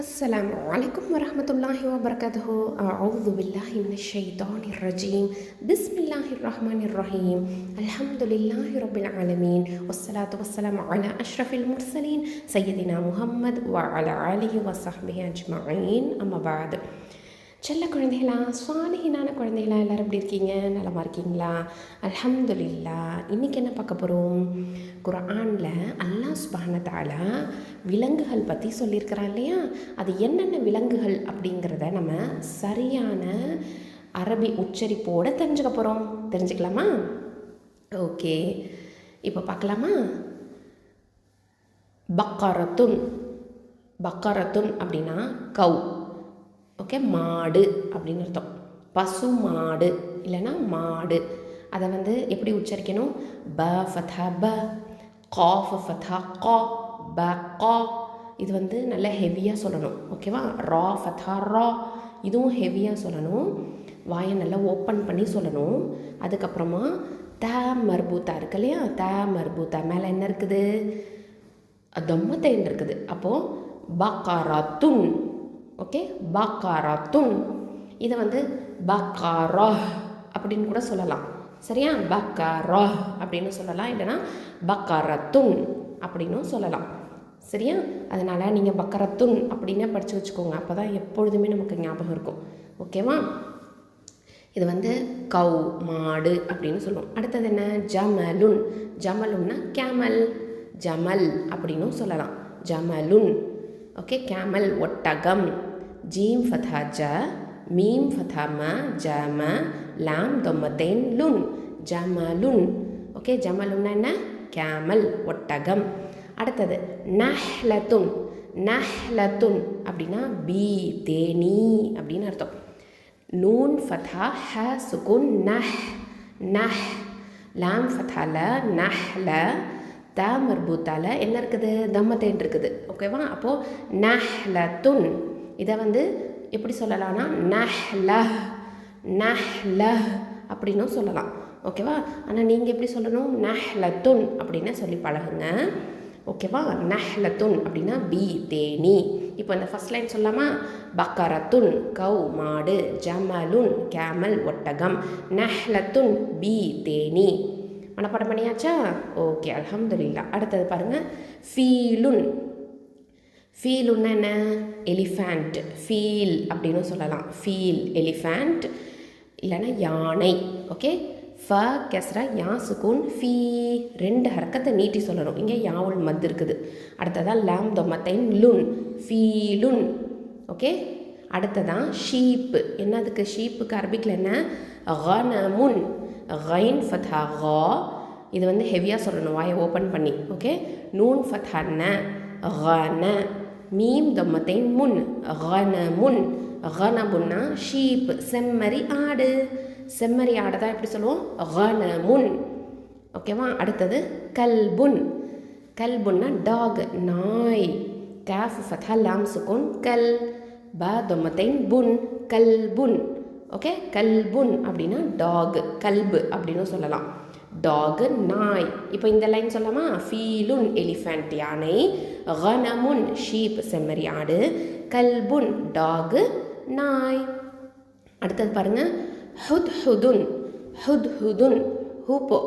السلام عليكم ورحمة الله وبركاته. أعوذ بالله من الشيطان الرجيم. بسم الله الرحمن الرحيم. الحمد لله رب العالمين والصلاة والسلام على أشرف المرسلين سيدنا محمد وعلى آله وصحبه أجمعين. أما بعد செல்ல குழந்தைகளா சுவாலிகினான குழந்தைகளா எல்லோரும் எப்படி இருக்கீங்க? நலமாக இருக்கீங்களா? அல்ஹம்துலில்லா. இன்றைக்கி என்ன பார்க்க போகிறோம் குரானில் அல்லா சுபான விலங்குகள் பற்றி சொல்லியிருக்கிறான் இல்லையா? அது என்னென்ன விலங்குகள் அப்படிங்கிறத நம்ம சரியான அரபி உச்சரிப்போடு தெரிஞ்சுக்க போகிறோம் தெரிஞ்சுக்கலாமா? ஓகே. இப்போ பார்க்கலாமா? பக்காரத்துன். பக்காரத்துன் அப்படின்னா கவு ஓகே மாடு அப்படின்னு அர்த்தம். பசு மாடு இல்லைன்னா மாடு. அதை வந்து எப்படி உச்சரிக்கணும்? ப ஃபதா ப காஃப் ஃபதா கா ப கா. இது வந்து நல்லா ஹெவியாக சொல்லணும். ஓகேவா ரா ஃபதா ரா. இதுவும் ஹெவியாக சொல்லணும். வாயை நல்லா ஓப்பன் பண்ணி சொல்லணும். அதுக்கப்புறமா த மர்பூத்தா இருக்கு இல்லையா? த மர்பூத்தா. மேலே என்ன இருக்குது? தம்மத்தைன் இருக்குது. அப்போது பக்காராத்துன் ஓகே பக்காராத்துன். இதை வந்து பக்காரா அப்படின்னு கூட சொல்லலாம். சரியா? பக்காரா அப்படின்னு சொல்லலாம். இல்லைன்னா பக்காரத்துன் அப்படின்னும் சொல்லலாம். சரியா? அதனால் நீங்கள் பக்கரத்துன் அப்படின்னே படித்து வச்சுக்கோங்க. அப்போ தான் எப்பொழுதுமே நமக்கு ஞாபகம் இருக்கும். ஓகேவா இது வந்து கவு மாடு அப்படின்னு சொல்லுவோம். அடுத்தது என்ன? ஜமலுன். ஜமலுன்னா கேமல். ஜமல் அப்படின்னும் சொல்லலாம். ஜமலுன். ஓகே கேமல் ஒட்டகம். ஜீம் ஃபதா ஜ மீம் ஃபதா ம ஜம லாம் தொம்மத்தேன் லுன் ஜமலுன் ஓகே ஜமலுன்னா என்ன? கேமல் ஒட்டகம். அடுத்தது நஹ்லத்துன் நஹ்லத்துன் அப்படின்னா பி தேனி அப்படின்னு அர்த்தம். நூன் ஃபதா ஹ சுகுன் நஹ். நஹ். லாம் ஃபதால நஹ்ல. த மர்பூத்தால என்ன இருக்குது? தம்மத்தேன் இருக்குது. ஓகேவா? அப்போது நஹ்லத்துன் இதை வந்து எப்படி சொல்லலாம்னா நஹ்ல நஹ்ல அப்படின்னும் சொல்லலாம். ஓகேவா ஆனால் நீங்கள் எப்படி சொல்லணும்? நஹ்லத்துன் அப்படின்னு சொல்லி பழகுங்க. ஓகேவா நஹ்லத்துன் அப்படின்னா பி தேனி. இப்போ இந்த ஃபஸ்ட் லைன் சொல்லாமா? பக்கரத்துன் கவ் மாடு ஜமலுன் கேமல் ஒட்டகம். நஹ்லத்துன் பி தேனி. மனப்பாடம் பண்ணியாச்சா? ஓகே அலமதுல்லா அடுத்தது பாருங்கள் ஃபீலுன் ஃபீலுன்னா என்ன? எலிஃபேண்ட் ஃபீல் அப்படின்னு சொல்லலாம். ஃபீல் எலிஃபேண்ட் இல்லைன்னா யானை. ஓகே ஃப கெஸ்ரா யா சுகூன் ஃபீ. ரெண்டு ஹரக்கத்தை நீட்டி சொல்லணும். இங்கே யாவுல் மத் இருக்குது. அடுத்ததான் லாம் தொம்மத்தைன் லுன். ஃபீலுன். ஓகே அடுத்ததான் ஷீப்பு என்னதுக்கு ஷீப்புக்கு அரபிக்கில் என்ன? கனமுன். கைன் ஃபதா ஹா இது வந்து ஹெவியாக சொல்லணும். வாயை ஓப்பன் பண்ணி. ஓகே நூன் ஃபதா ஹன மீம் தொம்மத்தைன் முன் ஹன முன் கனமுன்னா ஷீப் செம்மறி ஆடு செம்மறி ஆடை தான் எப்படி சொல்லுவோம் ஹன முன் ஓகேவா அடுத்தது கல்புன் கல்புன்னா டாக் நாய் கேஃப் ஃபதா லாம் சுகுன் கல் ப தொம்மத்தைன் புன் கல்புன் ஓகே கல்புன் அப்படின்னா டாக் கல்பு அப்படின்னு சொல்லலாம் டாகு நாய். இப்போ இந்த லைன் சொல்லலாமா? ஃபீலுன் எலிஃபண்ட் யானை கனமுன் ஷீப் செம்மறி ஆடு கல்புன் டாகு நாய். அடுத்தது பாருங்கள் ஹுத் ஹுதுன் ஹுத் ஹுதுன் ஹூப்போ.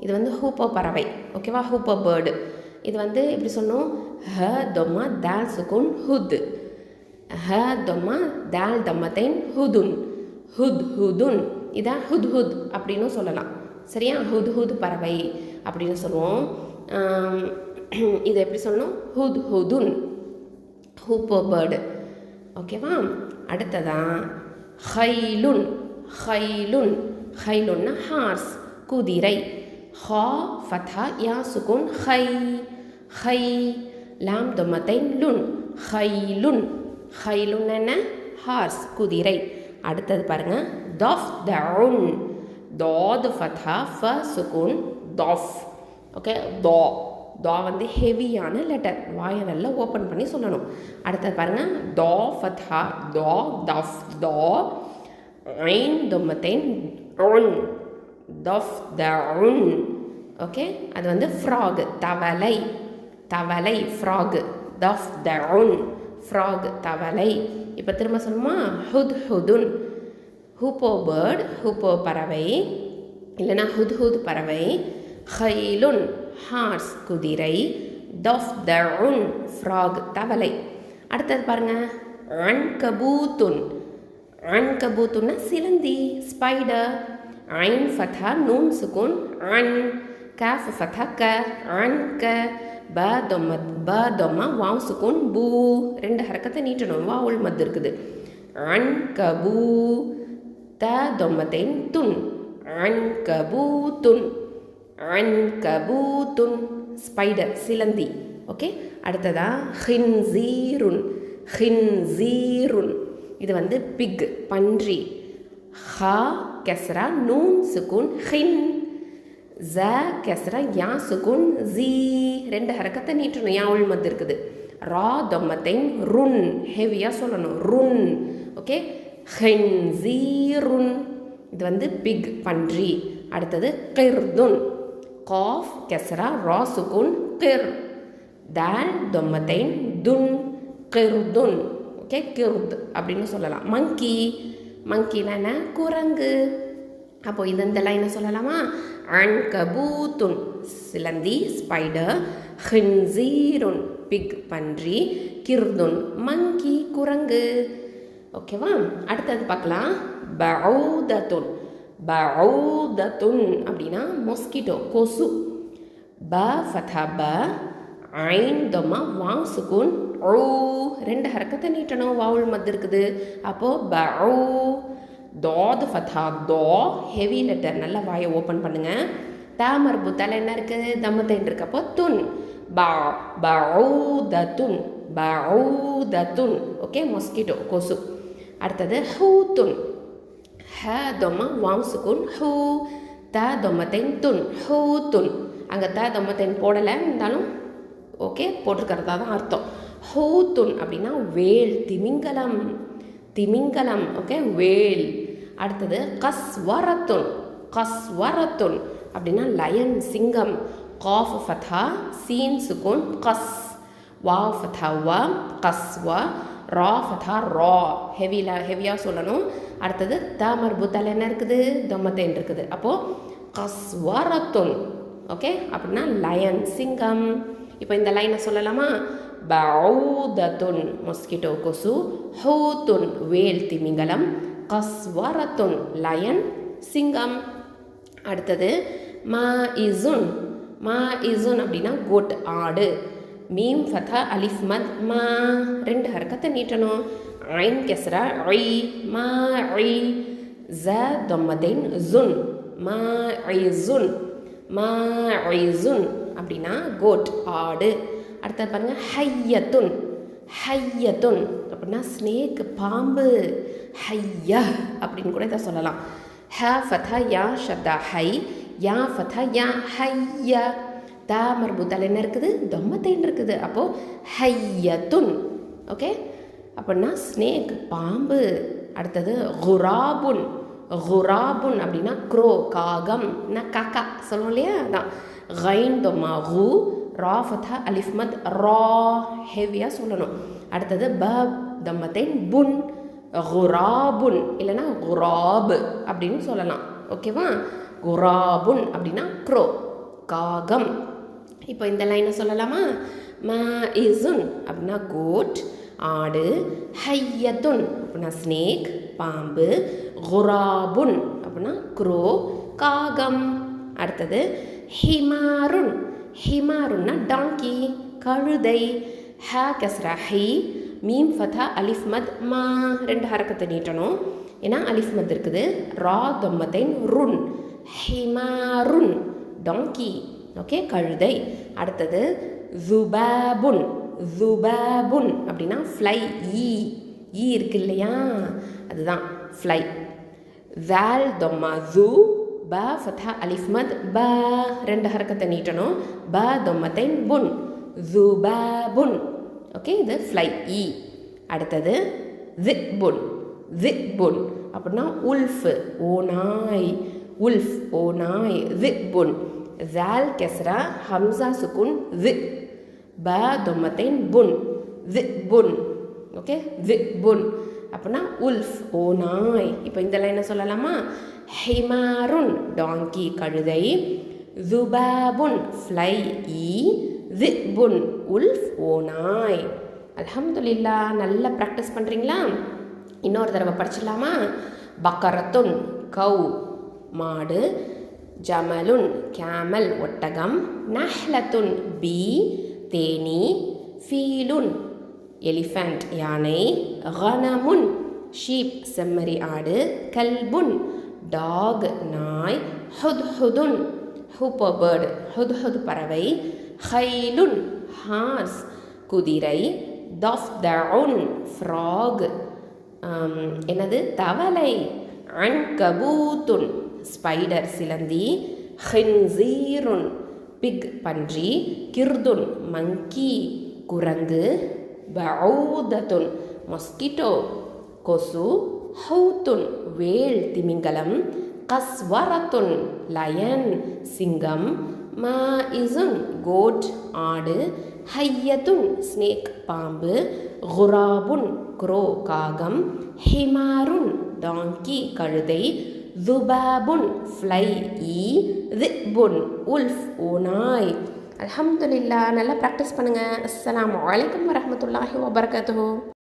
இது வந்து ஹூப்போ பறவை. ஓகேவா ஹூப்போ பேர்டு இது வந்து எப்படி சொன்னோம் ஹ தொம்மா தால் சுகுன் ஹுத். ஹ தொம்மா தால் தம்மத்தைன் ஹுதுன். ஹுத் ஹுதுன் இதான் ஹுத் ஹுத் அப்படின்னு சொல்லலாம். சரியா? ஹுத் ஹுத் பறவை அப்படின்னு சொல்லுவோம். இதை எப்படி சொல்லணும்? ஹுத் ஹுதுன். Hoopoe bird. ஓகேவா அடுத்ததான் ஹைலுன். ஹைலுன். ஹைலுன்னா ஹார்ஸ் குதிரை. ஹா ஃபதா யா சுகுன். ஹை ஹை லாம் தொம்மத்தைன் லுன். ஹைலுன். ஹைலுன் என்ன? ஹார்ஸ் குதிரை. அடுத்தது பாருங்கள் தஃப் தவுன் தாது ஃபத்ஹா ஃப சுகுன் தாஃப். ஓகே தா. தா வந்து ஹெவியான லெட்டர். வாயை நல்லா ஓப்பன் பண்ணி சொல்லணும். அடுத்தது பாருங்கள் தா ஃபதா தா தஃப். தா ஐன் தொம்மத்தைன் ஒன் தஃப் தவுன் ஓகே அது வந்து ஃப்ராகு தவளை. தவளை ஃப்ராகு. தஃப் தவுன் ஃப்ராக் தவளை. இப்போ திரும்ப சொல்லுமா? ஹுத் ஹுதுன். ஹூப்போ பேர்ட் ஹூப்போ பறவை இல்லைனா ஹுத் ஹுத் பறவை ஹைலுன் ஹார்ஸ் குதிரை டஃப் உன் ஃப்ராக் தவளை. அடுத்தது பாருங்க அன்கபூத்துன். அன்கபூத்துன்னா சிலந்தி ஸ்பைடர் ஐன் ஃபதா நூன் சுகுன் அன் காஃப் ஃபதா க அன் க ப தொம்ம ப தொம்மா வாவ் சுகுன் பூ. ரெண்டு ஹரக்கத்தை நீட்டணும். வாவுல் மத்து இருக்குது அன் கபூ த தொம்மத்தைன் துன். அன் கபூத்துன். கபூத்துன். ஸ்பைடர் சிலந்தி. ஓகே அடுத்ததா ஹின்சீருன். ஹின்சீருன். இது வந்து பிக் பன்றி. ஹா கெஸ்ரா நூன் சுகுன். ஹின். ஜ கெசரா யா சுகுன். ஜீ. ரெண்டு ஹரக்கத்தை நீட்டணும். யா உள் இருக்குது ரா தொம்மத்தைன் ருன். ஹெவியாக சொல்லணும். ருன். ஓகே ஹென்சீருன் இது வந்து பிக் பன்றி. அடுத்தது கிர்துன் காஃப் கெசரா ரா சுகுன் கிர் தால் தொம்மத்தைன் துன் கிர்துன் ஓகே கிர்த் அப்படின்னு சொல்லலாம். மங்கி மங்கினா என்ன? குரங்கு. அப்போ இது இந்த லைனை சொல்லலாமா? அன்கபூத்துன் சிலந்தி ஸ்பைடர் ஹின்சீருன் பிக் பன்றி கிர்துன் மங்கி குரங்கு. ஓகேவா? அடுத்தது பார்க்கலாம். பவுதத்துன் பவுதத்துன் அப்படின்னா மொஸ்கிட்டோ கொசு. ப ஃபதா ப ஐன் தொம்மா சுகுன் ஓ ரெண்டு ஹரக்கத்தை நீட்டணும். வாவுல் மத்து இருக்குது. அப்போது பவு தோது ஃபதா தோ ஹெவி லெட்டர். நல்லா வாயை ஓப்பன் பண்ணுங்கள் தாமர் புத்தால் என்ன இருக்குது தம்மத்தைன் துன் ப துன். பா பவுதத்துன் பவுதத்துன் ஓகே மொஸ்கிட்டோ கொசு. அடுத்தது ஹூத்துன் ஹ தொம்மா வாங் சுகுன் ஹூ த தொம்மத்தைன் துன். ஹூத்துன் அங்கே த தொம்மத்தைன் போடலை இருந்தாலும் ஓகே போட்டிருக்கிறதா தான் அர்த்தம். ஹூத்துன் அப்படின்னா வேல் திமிங்கலம். திமிங்கலம் ஓகே வேல். அடுத்தது கஸ்வரத்துன். கஸ்வரத்துன் அப்படின்னா லயன் சிங்கம். காஃப் ஃபதா சீன் சுகுன் கஸ். வா ஃபதா வா கஸ்வா. ரா ஃபதா ரா. ஹெவியில் ஹெவியாக சொல்லணும். அடுத்தது த மர்புத்தால் என்ன இருக்குது? தொம்மத்தேன் இருக்குது. அப்போது கஸ்வரத்துன் ஓகே அப்படின்னா லயன் சிங்கம். இப்போ இந்த லைனை சொல்லலாமா? பௌதத்துன் மொஸ்கிட்டோ கொசு. ஹூத்துன் வேல் திமிங்கலம். கஸ்வரத்துன் லயன் சிங்கம். அடுத்தது மா இசுன். மா இசுன் அப்படின்னா கோட் ஆடு. மீம் ஃபதா அலிஃப் மத் மா. ரெண்டு ஹரக்கத்தை நீட்டணும். ஐன் கெஸ்ரா ஐ மா ஐ ஜ தொம்மதைன் ஜுன். மா ஐ ஜுன். மா ஐ ஜுன். அப்படின்னா கோட் ஆடு. அடுத்தது பாருங்கள் ஹையத்துன். ஹையத்துன். அப்படின்னா ஸ்னேக் பாம்பு. ஹையா அப்படின்னு கூட இதை சொல்லலாம். ஹ ஃபதா யா ஷப்தா ஹை. யா ஃபதா யா ஹையா. தா மர்பூத்தால் என்ன இருக்குது? தொம்மத்தைன் இருக்குது. அப்போது ஹையத்துன். ஓகே? அப்படின்னா ஸ்னேக் பாம்பு. அடுத்தது குராபுன். குராபுன் அப்படின்னா க்ரோ காகம். காக்கா. சொல்லுவோம் இல்லையா? அதான். கைன் தொம்மா ஹூ ரா ஃபதா அலிஃப் மத். ரா ஹெவியாக சொல்லணும். அடுத்தது ப தம்மத்தைன் புன். குராபுன். இல்லைன்னா குராபு அப்படின்னு சொல்லலாம். ஓகேவா? குராபுன் அப்படின்னா க்ரோ காகம். இப்போ இந்த லைனை சொல்லலாமா? ம இசுன் அப்படின்னா கோட் ஆடு. ஹையத்துன் அப்படின்னா ஸ்னேக் பாம்பு. குராபுன் அப்படின்னா குரோ காகம். அடுத்தது ஹிமாருன். ஹிமாருன்னா டாங்கி கழுதை. ஹ கஸ்ரா ஹி மீம் ஃபதா அலிஃப் மத் மா. ரெண்டு ஹரக்கத்தை நீட்டணும். ஏன்னா அலிஃப் மத் இருக்குது. ரா தொம்மத்தைன் ருன். ஹிமாருன் டாங்கி ஓகே கழுதை. அடுத்தது ஜுபாபுன் ஜுபாபுன் அப்படின்னா ஃப்ளை ஈ ஈ இருக்கு இல்லையா? அதுதான் ஃப்ளை வேல் தொம்மா ஜூ ப ஃபதா அலிஃப்மத் ப. ரெண்டு ஹரக்கத்தை நீட்டணும். ப தொம்மத்தைன் புன். ஜுபாபுன் ஓகே இது ஃப்ளை ஈ e. அடுத்தது ஜிப்புன் ஜிப்புன் அப்படின்னா உல்ஃபு ஓ நாய் உல்ஃப் ஓ நாய் ஜிப்புன் ஜால் கெஸ்ரா ஹம்சா சுகுன் ஜி ப தொம்மத்தைன் புன். ஜிப்புன் ஓகே? புன். அப்படின்னா உல்ஃப் ஓ நாய். இப்போ இதெல்லாம் என்ன சொல்லலாமா? ஹிமாருன் டாங்கி கழுதை. ஜுபாபுன் ஃப்ளை ஈ. புன். உல்ஃப் ஓ நாய். அல்ஹம்துலில்லா நல்லா ப்ராக்டிஸ் பண்ணுறீங்களா இன்னொரு தடவை படிச்சிடலாமா? பக்கரத்துன் கவு மாடு. ஜமலுன் கேமல் ஒட்டகம் நஹ்லத்துன் பி தேனி ஃபீலுன் எலிஃபண்ட் யானை கனமுன் ஷீப் செம்மறி ஆடு கல்புன் டாக் நாய் ஹுத்ஹுதுன் ஹூப்போ பேர்டு ஹுத்ஹுத் பறவை ஹைலுன் ஹார்ஸ் குதிரை தஃப் தவுன் ஃப்ராக் என்னது؟ தவளை அன்கபூத்துன் ஸ்பைடர் சிலந்தி ஹின்சீருன் பிக் பன்றி கிர்துன் மங்கி குரங்கு பவுதத்துன் மொஸ்கிட்டோ கொசு ஹவுத்துன் வேள் திமிங்கலம் கஸ்வரத்துன் லயன் சிங்கம் மா இசுன் கோட் ஆடு ஹையதுன் ஸ்னேக் பாம்பு குராபுன் குரோ காகம் ஹிமாருன் டாங்கி கழுதை துபாபுன் ஃப்ளை ஈ திபுன் உல்ஃப் ஓனாய் அலமதுல்லா நல்லா ப்ராக்டிஸ் பண்ணுங்கள் அஸ்லாம் அலைக்கும் வரமத்துல்லாஹி வபரகாத்துஹு